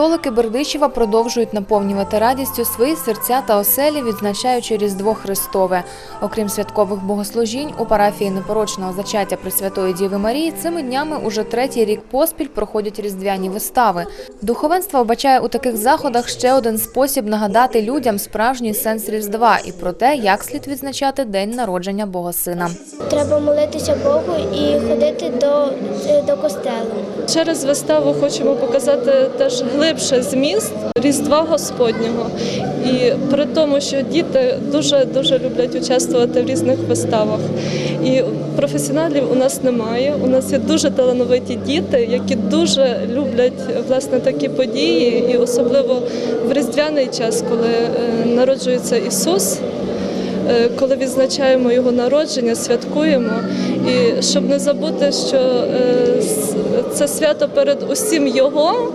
Католики Бердичева продовжують наповнювати радістю свої серця та оселі, відзначаючи Різдво Христове. Окрім святкових богослужінь, у парафії непорочного зачаття Пресвятої Діви Марії цими днями уже третій рік поспіль проходять різдвяні вистави. Духовенство вбачає у таких заходах ще один спосіб нагадати людям справжній сенс Різдва і про те, як слід відзначати день народження Бога Сина. Треба молитися Богу і ходити до, до костелу. Через виставу хочемо показати теж глибше зміст Різдва Господнього. І при тому, що діти дуже дуже люблять участвувати в різних виставах. І професіоналів у нас немає. У нас є дуже талановиті діти, які дуже люблять власне такі події, і особливо в різдвяний час, коли е, народжується Ісус. Е, коли відзначаємо його народження, святкуємо. І щоб не забути, що е, це свято перед усім його,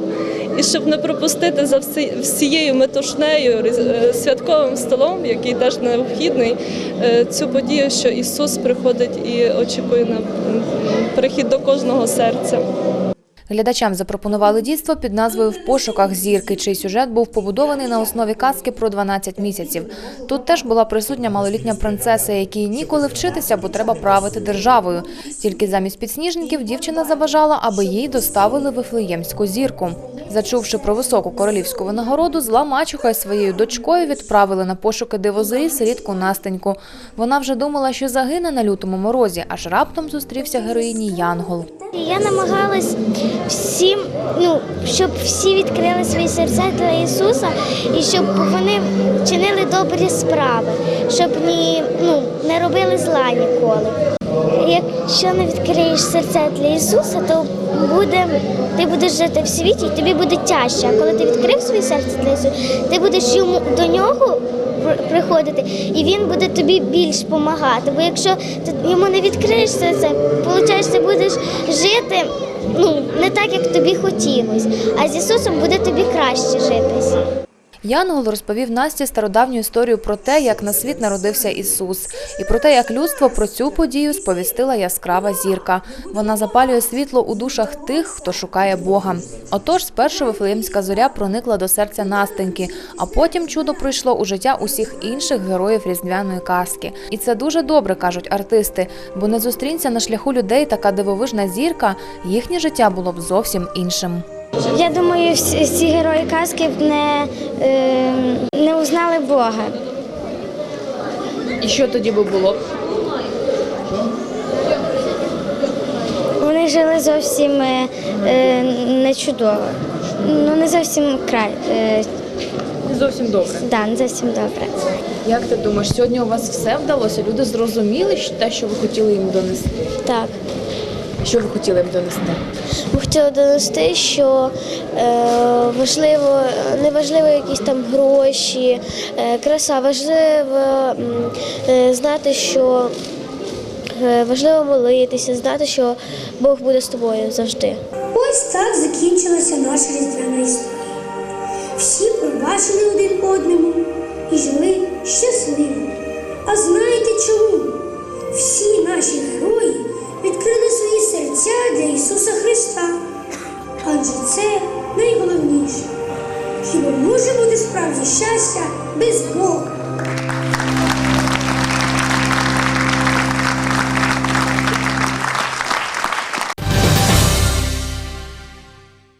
і щоб не пропустити за всі- всією метушнею е, святковим столом, який теж необхідний, е, цю подію, що Ісус приходить і очікує на прихід до кожного серця. Глядачам запропонували дійство під назвою В пошуках зірки, чий сюжет був побудований на основі казки про 12 місяців. Тут теж була присутня малолітня принцеса, якій ніколи вчитися, бо треба правити державою. Тільки замість підсніжників дівчина забажала, аби їй доставили вифлеємську зірку. Зачувши про високу королівську винагороду, зла мачуха своєю дочкою відправили на пошуки дивозирі сирітку Настеньку. Вона вже думала, що загине на лютому морозі, аж раптом зустрівся героїні Янгол. Я намагалась всім, ну, щоб всі відкрили свої серця для Ісуса і щоб вони чинили добрі справи, щоб ні, ну, не робили зла ніколи. Якщо не відкриєш серця для Ісуса, то буде, ти будеш жити в світі і тобі буде тяжче. А коли ти відкрив своє серце для Ісуса, ти будеш йому до нього приходити, і він буде тобі більш допомагати. Бо якщо ти йому не відкриєш серце, виходить, ти будеш жити ну, не так, як тобі хотілося. А з Ісусом буде тобі краще житись. Янгол розповів Насті стародавню історію про те, як на світ народився Ісус, і про те, як людство про цю подію сповістила яскрава зірка. Вона запалює світло у душах тих, хто шукає Бога. Отож, спершу Вифлеємська зоря проникла до серця Настеньки, а потім чудо прийшло у життя усіх інших героїв різдвяної казки. І це дуже добре, кажуть артисти, бо не зустрінься на шляху людей така дивовижна зірка, їхнє життя було б зовсім іншим. Я думаю, всі, герої казки б не, е, не узнали Бога. І що тоді би було? Вони жили зовсім е, е, не чудово. Ну, не зовсім край. Е, Не зовсім добре. да, не зовсім добре. Як ти думаєш, сьогодні у вас все вдалося? Люди зрозуміли те, що ви хотіли їм донести? Так. Що ви хотіли їм донести? Ми хотіли донести, що е, важливо, не важливо якісь там гроші, е, краса, важливо е, знати, що е, важливо молитися, знати, що Бог буде з тобою завжди. Ось так закінчилася наша різдвяна історія. Всі пробачили один одному і жили щасливо. А знаєте чому? Всі наші герої Ісуса Христа, адже це найголовніше. Хіба може бути справді щастя без Бога?